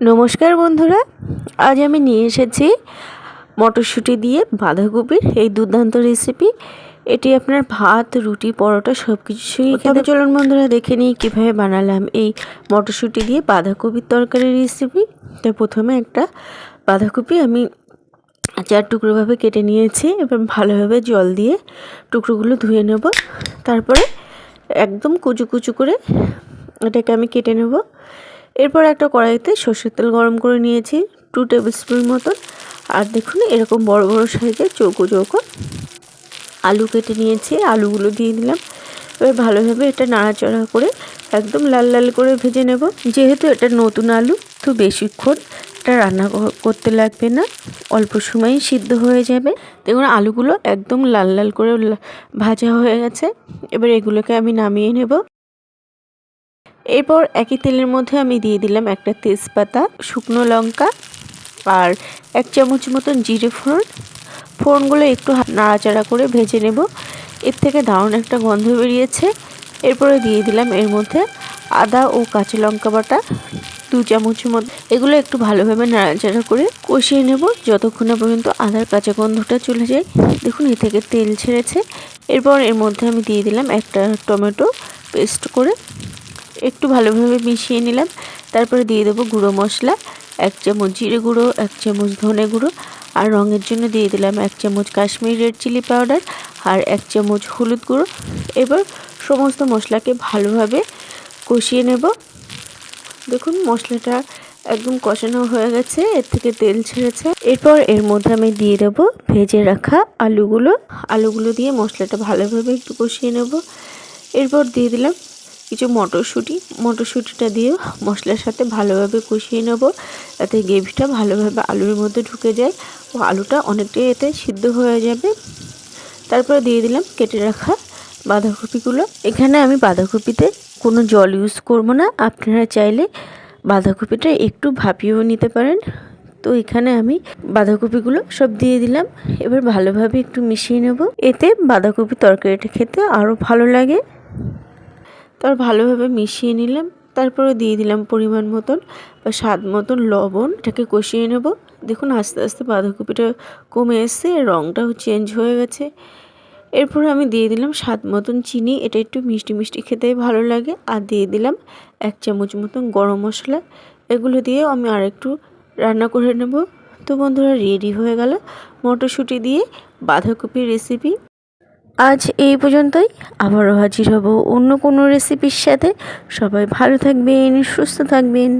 নমস্কার বন্ধুরা আজ আমি নিয়ে এসেছি মটরশুঁটি দিয়ে বাঁধাকপির এই দুর্দান্ত রেসিপি এটি আপনার ভাত রুটি পরোটা সব কিছুই খেতে। চলুন বন্ধুরা দেখে নিই কীভাবে বানালাম এই মটরশুঁটি দিয়ে বাঁধাকপির তরকারির রেসিপি তো প্রথমে একটা বাঁধাকপি আমি চার টুকরোভাবে কেটে নিয়েছি এবার ভালোভাবে জল দিয়ে টুকরোগুলো ধুয়ে নেব। তারপরে একদম কুচু কুচু করে এটাকে আমি কেটে নেব। এরপর একটা কড়াইতে সর্ষের তেল গরম করে নিয়েছি টু টেবিল স্পুন মতন আর দেখুন, এরকম বড় বড় সাইজের চৌকো চৌকো আলু কেটে নিয়েছি, আলুগুলো দিয়ে দিলাম। এবার ভালোভাবে এটা নাড়াচাড়া করে একদম লাল লাল করে ভেজে নেব। যেহেতু এটা নতুন আলু, তো বেশিক্ষণ এটা রান্না করতে লাগবে না। অল্প সময়ই সিদ্ধ হয়ে যাবে। দেখুন, আলুগুলো একদম লাল লাল করে ভাজা হয়ে গেছে। এবার এগুলোকে আমি নামিয়ে নেব। এরপর একই তেলের মধ্যে আমি দিয়ে দিলাম একটা তেজপাতা, শুকনো লঙ্কা আর এক চামচ মতন জিরে ফোড়ন। ফোড়নগুলো একটু নাড়াচাড়া করে ভেজে নেব। এর থেকে দারুণ একটা গন্ধ বেরিয়েছে। এরপরে দিয়ে দিলাম এর মধ্যে আদা ও কাঁচা লঙ্কা বাটা, দু চামচ মতো এগুলো একটু ভালোভাবে নাড়াচাড়া করে কষিয়ে নেব যতক্ষণ না পর্যন্ত আদার কাঁচা গন্ধটা চলে যায়। দেখুন, এ থেকে তেল ছেড়েছে। এরপর এর মধ্যে আমি দিয়ে দিলাম একটা টমেটো পেস্ট করে। একটু ভালোভাবে মিশিয়ে নিলাম। তারপরে দিয়ে দেবো গুঁড়ো মশলা, এক চামচ জিরে গুঁড়ো, এক চামচ ধনে গুঁড়ো, আর রঙের জন্য দিয়ে দিলাম এক চামচ কাশ্মীর রেড চিলি পাউডার আর এক চামচ হলুদ গুঁড়ো। এবার সমস্ত মশলাকে ভালোভাবে কষিয়ে নেব। দেখুন, মশলাটা একদম কষানো হয়ে গেছে, এর থেকে তেল ছেড়েছে। এরপর এর মধ্যে আমি দিয়ে দেব ভেজে রাখা আলুগুলো। আলুগুলো দিয়ে মশলাটা ভালোভাবে একটু কষিয়ে নেব। এরপর দিয়ে দিলাম কিছু মটরশুঁটি। মটরশুঁটিটা দিয়ে মশলার সাথে ভালোভাবে কষিয়ে নেব। যাতে গ্রেভিটা ভালোভাবে আলুর মধ্যে ঢুকে যায় ও আলুটা অনেকটাই এতে সিদ্ধ হয়ে যাবে। তারপরে দিয়ে দিলাম কেটে রাখা বাঁধাকপিগুলো। এখানে আমি বাঁধাকপিতে কোনো জল ইউজ করব না। আপনারা চাইলে বাঁধাকপিটা একটু ভাপিয়েও নিতে পারেন। তো এখানে আমি বাঁধাকপিগুলো সব দিয়ে দিলাম। এবার ভালোভাবে একটু মিশিয়ে নেব। এতে বাঁধাকপি তরকারিটা খেতে আরও ভালো লাগে। তার ভালোভাবে মিশিয়ে নিলাম। তারপরে দিয়ে দিলাম পরিমাণ মতন বা স্বাদ মতন লবণ। এটাকে কষিয়ে নেব। দেখুন আস্তে আস্তে বাঁধাকপিটা কমে এসছে রঙটাও চেঞ্জ হয়ে গেছে। এরপর আমি দিয়ে দিলাম স্বাদ মতন চিনি। এটা একটু মিষ্টি মিষ্টি খেতে ভালো লাগে। আর দিয়ে দিলাম এক চামচ মতন গরম মশলা। এগুলো দিয়ে আমি আরেকটু রান্না করে নেব। তো বন্ধুরা রেডি হয়ে গেল মটরশুঁটি দিয়ে বাঁধাকপির রেসিপি আজ এই পর্যন্তই। আবারও হাজির হব অন্য কোনো রেসিপির সাথে। সবাই ভালো থাকবেন, সুস্থ থাকবেন।